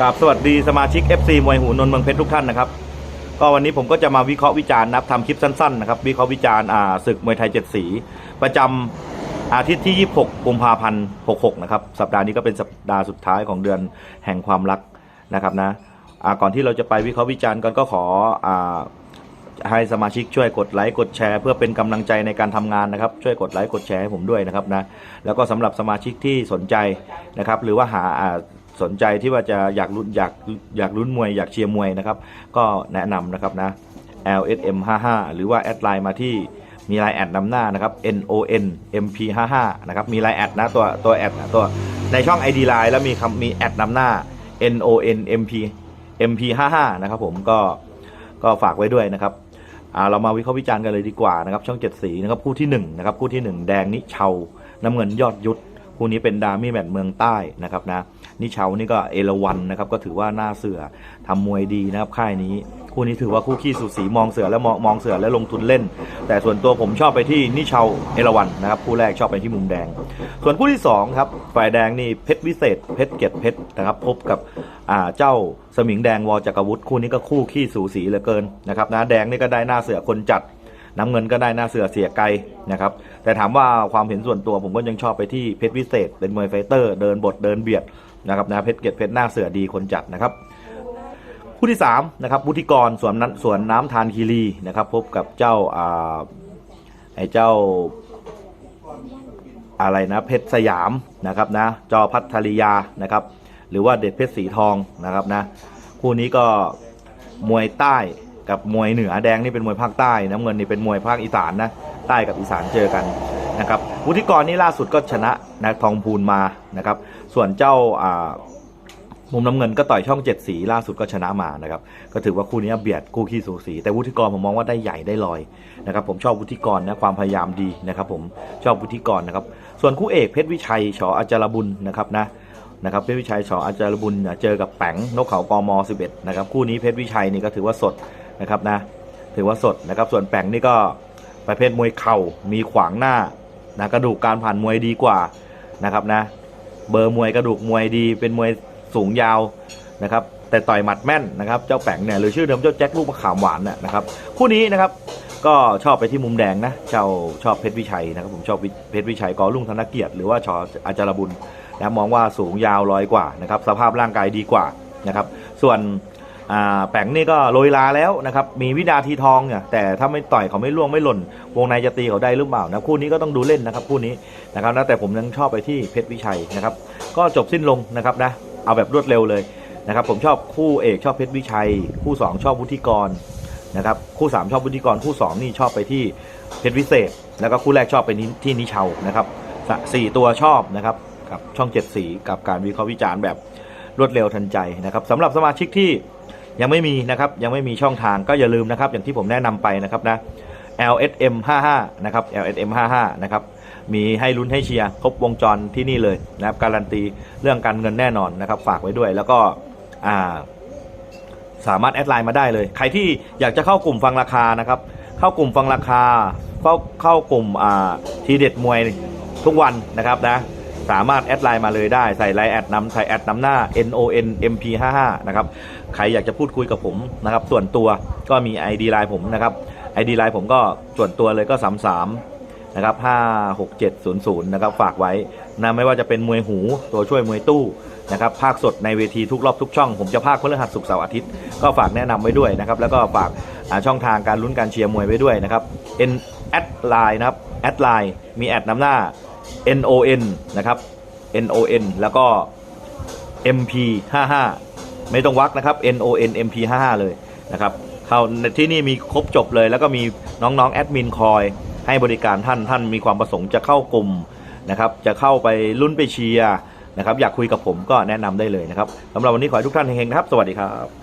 กราบสวัสดีสมาชิก FC มวยหูนนเมืองเพชรทุกท่านนะครับ ก็วันนี้ผมก็จะมาวิเคราะห์วิจารณ์นับทำคลิปสั้นๆนะครับวิเคราะห์วิจารณ์อ่าศึกมวยไทยเจ็ดสี ประจำอาทิตย์ที่ 26 กุมภาพันธ์66 นะครับ สัปดาห์นี้ก็เป็นสัปดาห์สุดท้ายของเดือนแห่งความรักนะครับนะอ่าก่อนที่เราจะไปวิเคราะห์วิจารณ์กันก็ขออ่าให้สมาชิกช่วยกดไลค์กดแชร์ เพื่อเป็นกำลังใจในการทำงานนะครับ ช่วยกดไลค์กดแชร์ให้ผมด้วยนะครับนะแล้วก็สำหรับสมาชิกที่สนใจนะครับ หรือว่าหาอ่า สนใจที่ว่าจะอยากลุ้นอยากอยากลุ้นมวยอยากเชียร์มวยนะครับ ก็แนะนำนะครับนะ LSM 55หรือว่าแอดไลน์มาที่มีไลน์แอดนำหน้านะครับ NON MP 55นะครับมีไลน์แอดนะตัวตัวแอดนะตัวในช่อง ID ไลน์แล้วมีคำมีแอดนำหน้า NON MP MP 55นะครับผมก็ก็ฝากไว้ด้วยนะครับอ่าเรามาวิเคราะห์วิจารณ์กันเลยดีกว่านะครับ ช่องเจ็ดสีนะครับคู่ที่หนึ่งนะครับคู่ที่หนึ่งแดงนิเชาน้ำเงินยอดยุทธ คู่นี้เป็นดามี่แมตช์เมืองใต้นะครับนะนิเชานี่ก็เอราวันนะครับก็ถือว่าหน้าเสือทำมวยดีนะครับค่ายนี้ คู่นี้ถือว่าคู่ขี้สุสีมองเสือและมองมองเสือและลงทุนเล่น แต่ส่วนตัวผมชอบไปที่นิเชาเอราวันนะครับคู่แรกชอบไปที่มุมแดง ส่วนคู่ที่สองครับฝ่ายแดงนี่เพชรวิเศษเพชรเกียรติเพชรนะครับพบกับเจ้าสมิงแดงวอจักรวุฒิคู่นี้ก็คู่ขี้สูสีเหลือเกินนะครับนะแดงนี่ก็ได้หน้าเสือคนจัด น้ำเงินก็ได้หน้าเสือเสียไกลนะครับแต่ถามว่าความเห็นส่วนตัวผมก็ยังชอบไปที่เพชรวิเศษ เป็นมวยไฟเตอร์ เดินบทเดินเบียดนะครับนะเพชรเกียรติเพชรหน้าเสือดีคนจัดนะครับคู่ที่3นะครับวุฒิกรสวนนั้นสวนน้ำทานคีรีนะครับ พบกับเจ้าอ่าไอ้เจ้าอะไรนะเพชรสยามนะครับนะจอพัทริยานะครับหรือว่าเด็ดเพชรสีทองนะครับนะคู่นี้ก็มวยใต้ กับมวยเหนือแดงนี่เป็นมวยภาคใต้น้ำเงินนี่เป็นมวยภาคอีสานนะใต้กับอีสานเจอกันนะครับวุฒิกรนี่ล่าสุดก็ชนะนะทองพูนมานะครับ ส่วนเจ้ามุมน้ำเงินก็ต่อยช่องเจ็ดสีล่าสุดก็ชนะมานะครับ ก็ถือว่าคู่นี้เบียดคู่ขี้สูสี แต่วุฒิกรผมมองว่าได้ใหญ่ได้ลอยนะครับผมชอบวุฒิกรนะความพยายามดีนะครับ ผมชอบวุฒิกรนะครับ ส่วนคู่เอกเพชรวิชัยชออาจารบุญนะครับนะนะครับเพชรวิชัยชออาจารบุญเจอกับแปงนกเขากม11นะครับคู่นี้เพชรวิชัยนี่ก็ถือว่าสด นะครับนะถือว่าสดนะครับส่วนแปงนี่ก็ประเภทมวยเข่ามีขวางหน้านะกระดูกการผ่านมวยดีกว่านะครับนะเบอร์มวยกระดูกมวยดีเป็นมวยสูงยาวนะครับแต่ต่อยหมัดแม่นนะครับเจ้าแปงเนี่ยหรือชื่อเดิมเจ้าแจ็คลูกมะขามหวานน่ะนะครับคู่นี้นะครับก็ชอบไปที่มุมแดงนะเจ้าชอบเพชรวิชัยนะครับผมชอบเพชรวิชัยกอลุ่งธนเกียรติหรือว่าชออาจารบุญนะมองว่าสูงยาวลอยกว่านะครับสภาพร่างกายดีกว่านะครับส่วน แป๋งนี่ก็โรยลาแล้วนะครับ มีวินาทีทองเนี่ยแต่ถ้าไม่ต่อยเขาไม่ล่วงไม่หล่น วงในจะตีเขาได้หรือเปล่านะคู่นี้ก็ต้องดูเล่นนะครับคู่นี้นะครับนะแต่ผมยังชอบไปที่เพชรวิชัยนะครับก็จบสิ้นลงนะครับนะเอาแบบรวดเร็วเลยนะครับผมชอบคู่เอกชอบเพชรวิชัย คู่ 2 ชอบวุฒิกรนะครับคู่ 3 ชอบวุฒิกรคู่ 2 นี่ชอบไปที่เพชรวิเศษ แล้วก็คู่แรกชอบไปที่นิเชานะครับสสี่ตัวชอบนะครับกับช่องเจ็ดสีกับการวิเคราะห์วิจารณ์แบบ รวดเร็วทันใจนะครับสำหรับสมาชิกที่ยังไม่มีนะครับยังไม่มีช่องทางก็อย่าลืมนะครับ อย่างที่ผมแนะนำไปนะครับนะ LSM 55นะครับ LSM 55นะครับมีให้ลุ้นให้เชียร์ครบวงจรที่นี่เลยนะครับการันตีเรื่องการเงินแน่นอนนะครับ ฝากไว้ด้วยแล้วก็อ่าสามารถแอดไลน์มาได้เลย ใครที่อยากจะเข้ากลุ่มฟังราคานะครับ เข้ากลุ่มฟังราคา เข้าเข้ากลุ่มอ่าทีเด็ดมวยทุกวันนะครับนะ สามารถแอดไลน์มาเลยได้ใส่ไลน์แอดนำใส่แอดนำหน้า N O N M P 55นะครับใครอยากจะพูดคุยกับผมนะครับส่วนตัวก็มี ID ไลน์ผมนะครับ ID ไลน์ผมก็ส่วนตัวเลยก็ 33นะครับ56700นะครับฝากไว้นะไม่ว่าจะเป็นมวยหูตัวช่วยมวยตู้นะครับภาคสดในเวทีทุกรอบทุกช่อง ผมจะภาคพฤหัสศุกร์เสาร์อาทิตย์ก็ฝากแนะนำไว้ด้วยนะครับแล้วก็ฝากช่องทางการลุ้นการเชียร์มวยไว้ด้วยนะครับ N แอดไลน์นะครับแอดไลน์มีแอดนำหน้า N O N นะครับ N O N แล้วก็ M P 55ไม่ต้องวักนะครับ N O N M P 55เลยนะครับเข้าที่นี่มีครบจบเลย แล้วก็มีน้องๆแอดมินคอยให้บริการท่านท่านมีความประสงค์จะเข้ากลุ่มนะครับ จะเข้าไปลุ้นไปเชียร์นะครับ อยากคุยกับผมก็แนะนำได้เลยนะครับสำหรับวันนี้ขอให้ทุกท่านเฮงๆนะครับ สวัสดีครับ